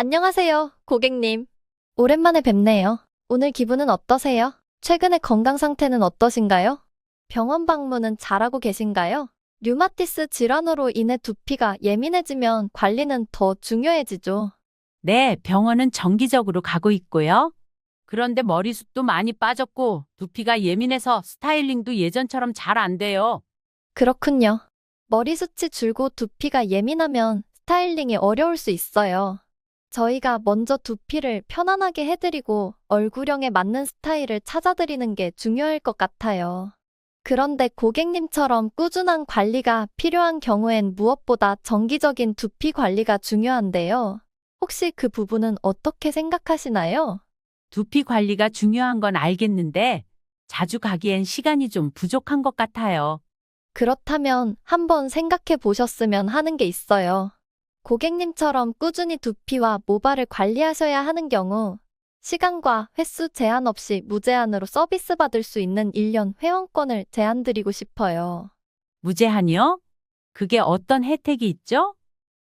안녕하세요, 고객님. 오랜만에 뵙네요. 오늘 기분은 어떠세요? 최근에 건강 상태는 어떠신가요? 병원 방문은 잘하고 계신가요? 류마티스 질환으로 인해 두피가 예민해지면 관리는 더 중요해지죠. 네, 병원은 정기적으로 가고 있고요. 그런데 머리숱도 많이 빠졌고 두피가 예민해서 스타일링도 예전처럼 잘 안 돼요. 그렇군요. 머리숱이 줄고 두피가 예민하면 스타일링이 어려울 수 있어요. 저희가 먼저 두피를 편안하게 해드리고 얼굴형에 맞는 스타일을 찾아드리는 게 중요할 것 같아요. 그런데 고객님처럼 꾸준한 관리가 필요한 경우엔 무엇보다 정기적인 두피 관리가 중요한데요. 혹시 그 부분은 어떻게 생각하시나요? 두피 관리가 중요한 건 알겠는데 자주 가기엔 시간이 좀 부족한 것 같아요. 그렇다면 한번 생각해 보셨으면 하는 게 있어요. 고객님처럼 꾸준히 두피와 모발을 관리하셔야 하는 경우 시간과 횟수 제한 없이 무제한으로 서비스 받을 수 있는 1년 회원권을 제안드리고 싶어요. 무제한이요? 그게 어떤 혜택이 있죠?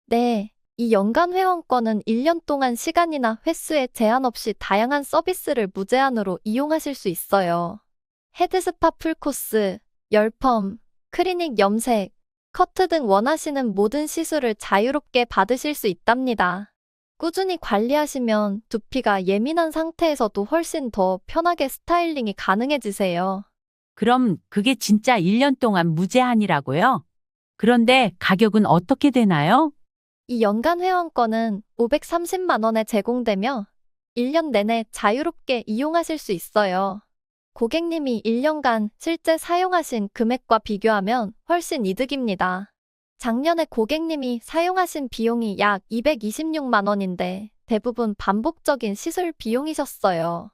네. 이 연간 회원권은 1년 동안 시간이나 횟수에 제한 없이 다양한 서비스를 무제한으로 이용하실 수 있어요. 헤드스파 풀코스, 열펌, 클리닉 염색, 커트 등 원하시는 모든 시술을 자유롭게 받으실 수 있답니다. 꾸준히 관리하시면 두피가 예민한 상태에서도 훨씬 더 편하게 스타일링이 가능해지세요. 그럼 그게 진짜 1년 동안 무제한이라고요? 그런데 가격은 어떻게 되나요? 이 연간 회원권은 530만 원에 제공되며 1년 내내 자유롭게 이용하실 수 있어요. 고객님이 1년간 실제 사용하신 금액과 비교하면 훨씬 이득입니다. 작년에 고객님이 사용하신 비용이 약 226만 원인데 대부분 반복적인 시술 비용이셨어요.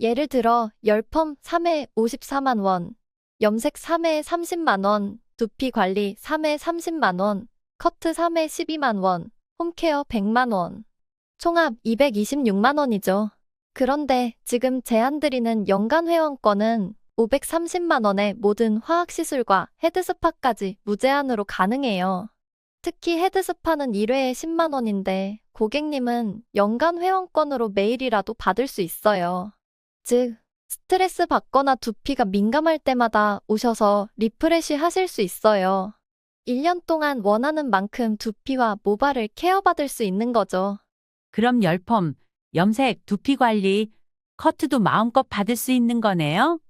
예를 들어 열펌 3회 54만 원, 염색 3회 30만 원, 두피 관리 3회 30만 원, 커트 3회 12만 원, 홈케어 100만 원. 총합 226만 원이죠. 그런데 지금 제안드리는 연간 회원권은 530만 원의 모든 화학시술과 헤드스파까지 무제한으로 가능해요. 특히 헤드스파는 1회에 10만 원인데 고객님은 연간 회원권으로 매일이라도 받을 수 있어요. 즉, 스트레스 받거나 두피가 민감할 때마다 오셔서 리프레시 하실 수 있어요. 1년 동안 원하는 만큼 두피와 모발을 케어받을 수 있는 거죠. 그럼 열펌, 염색, 두피 관리, 커트도 마음껏 받을 수 있는 거네요?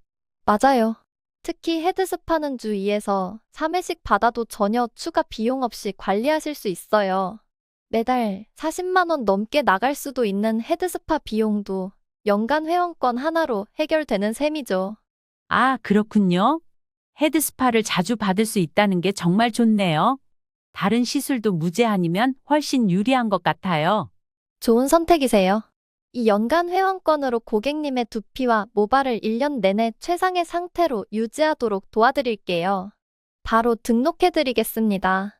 맞아요. 특히 헤드스파는 주 2에서 3회씩 받아도 전혀 추가 비용 없이 관리하실 수 있어요. 매달 40만원 넘게 나갈 수도 있는 헤드스파 비용도 연간 회원권 하나로 해결되는 셈이죠. 아, 그렇군요. 헤드스파를 자주 받을 수 있다는 게 정말 좋네요. 다른 시술도 무제한이면 훨씬 유리한 것 같아요. 좋은 선택이세요. 이 연간 회원권으로 고객님의 두피와 모발을 1년 내내 최상의 상태로 유지하도록 도와드릴게요. 바로 등록해드리겠습니다.